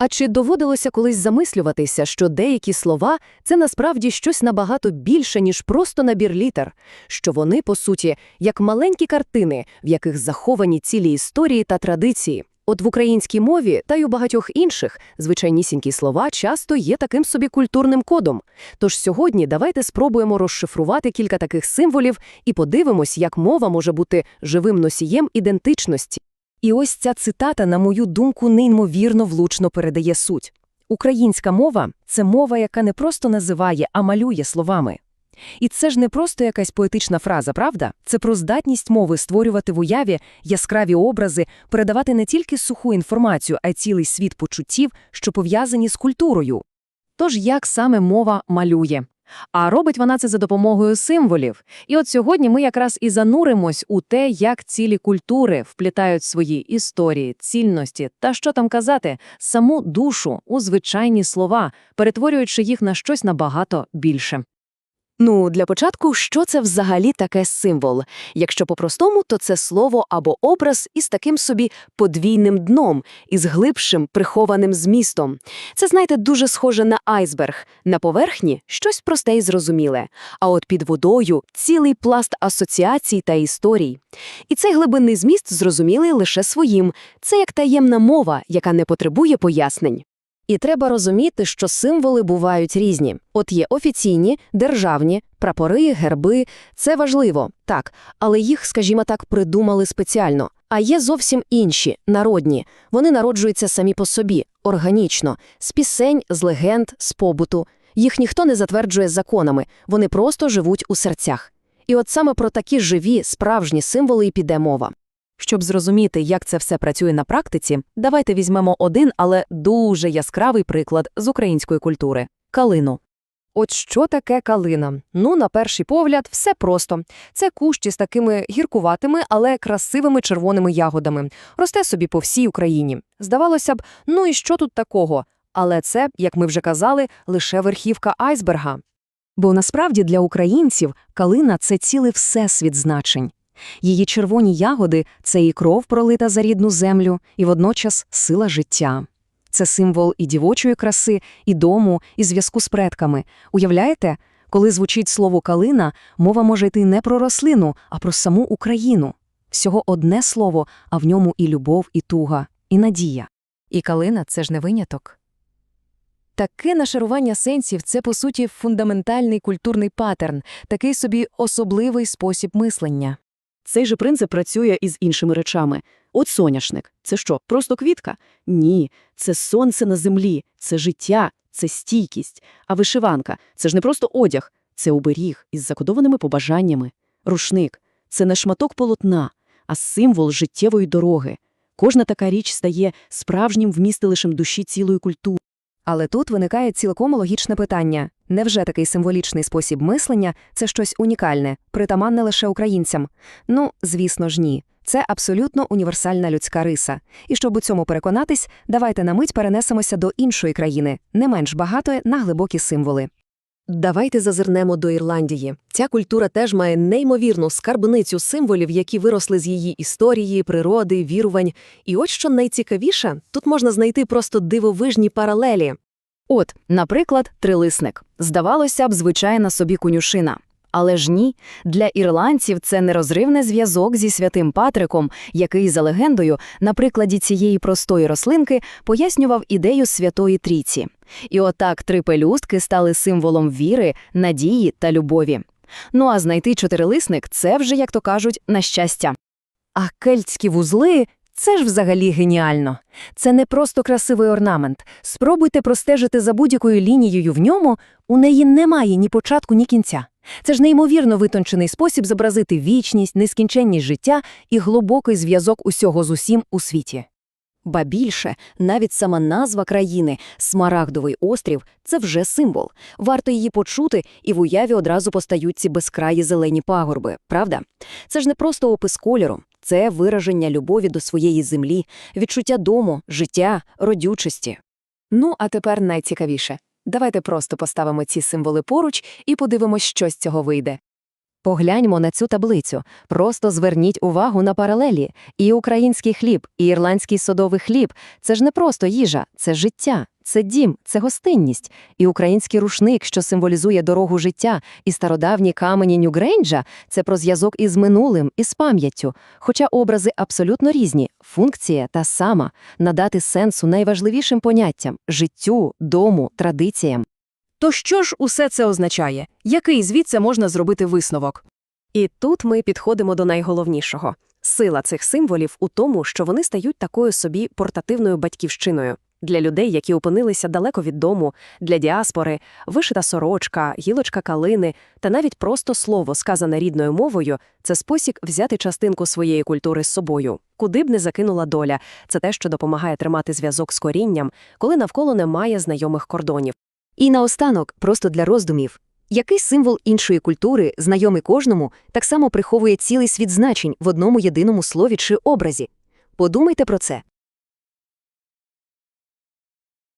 А чи доводилося колись замислюватися, що деякі слова це насправді щось набагато більше, ніж просто набір літер, що вони, по суті, як маленькі картини, в яких заховані цілі історії та традиції? От в українській мові та й у багатьох інших звичайнісінькі слова часто є таким собі культурним кодом. Тож сьогодні давайте спробуємо розшифрувати кілька таких символів і подивимось, як мова може бути живим носієм ідентичності. І ось ця цитата, на мою думку, неймовірно влучно передає суть. Українська мова – це мова, яка не просто називає, а малює словами. І це ж не просто якась поетична фраза, правда? Це про здатність мови створювати в уяві яскраві образи, передавати не тільки суху інформацію, а й цілий світ почуттів, що пов'язані з культурою. Тож як саме мова малює? А робить вона це за допомогою символів. І от сьогодні ми якраз і зануримось у те, як цілі культури вплітають свої історії, цільності та що там казати, саму душу у звичайні слова, перетворюючи їх на щось набагато більше. Ну, для початку, що це взагалі таке символ? Якщо по-простому, то це слово або образ із таким собі подвійним дном, із глибшим прихованим змістом. Це, знаєте, дуже схоже на айсберг. На поверхні щось просте і зрозуміле, а от під водою цілий пласт асоціацій та історій. І цей глибинний зміст зрозумілий лише своїм. Це як таємна мова, яка не потребує пояснень. І треба розуміти, що символи бувають різні. От є офіційні, державні, прапори, герби. Це важливо, так, але їх, скажімо так, придумали спеціально. А є зовсім інші, народні. Вони народжуються самі по собі, органічно, з пісень, з легенд, з побуту. Їх ніхто не затверджує законами, вони просто живуть у серцях. І от саме про такі живі, справжні символи і піде мова. Щоб зрозуміти, як це все працює на практиці, давайте візьмемо один, але дуже яскравий приклад з української культури – калину. От що таке калина? Ну, на перший погляд, все просто. Це кущі з такими гіркуватими, але красивими червоними ягодами. Росте собі по всій Україні. Здавалося б, ну і що тут такого? Але це, як ми вже казали, лише верхівка айсберга. Бо насправді для українців калина – це цілий всесвіт значень. Її червоні ягоди – це і кров пролита за рідну землю, і водночас сила життя. Це символ і дівочої краси, і дому, і зв'язку з предками. Уявляєте, коли звучить слово «калина», мова може йти не про рослину, а про саму Україну. Всього одне слово, а в ньому і любов, і туга, і надія. І калина – це ж не виняток. Таке нашарування сенсів – це, по суті, фундаментальний культурний паттерн, такий собі особливий спосіб мислення. Цей же принцип працює і з іншими речами. От соняшник – це що, просто квітка? Ні, це сонце на землі, це життя, це стійкість. А вишиванка – це ж не просто одяг, це оберіг із закодованими побажаннями. Рушник – це не шматок полотна, а символ життєвої дороги. Кожна така річ стає справжнім вмістилищем душі цілої культури. Але тут виникає цілком логічне питання. Невже такий символічний спосіб мислення – це щось унікальне, притаманне лише українцям? Ну, звісно ж, ні. Це абсолютно універсальна людська риса. І щоб у цьому переконатись, давайте на мить перенесемося до іншої країни, не менш багатої на глибокі символи. Давайте зазирнемо до Ірландії. Ця культура теж має неймовірну скарбницю символів, які виросли з її історії, природи, вірувань. І от що найцікавіше, тут можна знайти просто дивовижні паралелі. От, наприклад, трилисник. Здавалося б, звичайна собі конюшина. Але ж ні, для ірландців це нерозривний зв'язок зі святим Патриком, який, за легендою, на прикладі цієї простої рослинки пояснював ідею Святої Трійці. І отак три пелюстки стали символом віри, надії та любові. Ну а знайти чотирилисник – це вже, як то кажуть, на щастя. А кельтські вузли – це ж взагалі геніально. Це не просто красивий орнамент. Спробуйте простежити за будь-якою лінією в ньому, у неї немає ні початку, ні кінця. Це ж неймовірно витончений спосіб зобразити вічність, нескінченність життя і глибокий зв'язок усього з усім у світі. Ба більше, навіть сама назва країни Смарагдовий острів це вже символ. Варто її почути, і в уяві одразу постають ці безкраї зелені пагорби, правда? Це ж не просто опис кольору, це вираження любові до своєї землі, відчуття дому, життя, родючості. Ну, а тепер найцікавіше. Давайте просто поставимо ці символи поруч і подивимось, що з цього вийде. Погляньмо на цю таблицю. Просто зверніть увагу на паралелі. І український хліб, і ірландський садовий хліб – це ж не просто їжа, це життя, це дім, це гостинність. І український рушник, що символізує дорогу життя, і стародавні камені Нюгрейнджа – це про зв'язок із минулим, із пам'яттю. Хоча образи абсолютно різні, функція та сама – надати сенсу найважливішим поняттям – життю, дому, традиціям. То що ж усе це означає? Який звідси можна зробити висновок? І тут ми підходимо до найголовнішого. Сила цих символів у тому, що вони стають такою собі портативною батьківщиною. Для людей, які опинилися далеко від дому, для діаспори, вишита сорочка, гілочка калини та навіть просто слово, сказане рідною мовою, це спосіб взяти частинку своєї культури з собою. Куди б не закинула доля, це те, що допомагає тримати зв'язок з корінням, коли навколо немає знайомих кордонів. І наостанок, просто для роздумів. Який символ іншої культури, знайомий кожному, так само приховує цілий світ значень в одному єдиному слові чи образі? Подумайте про це.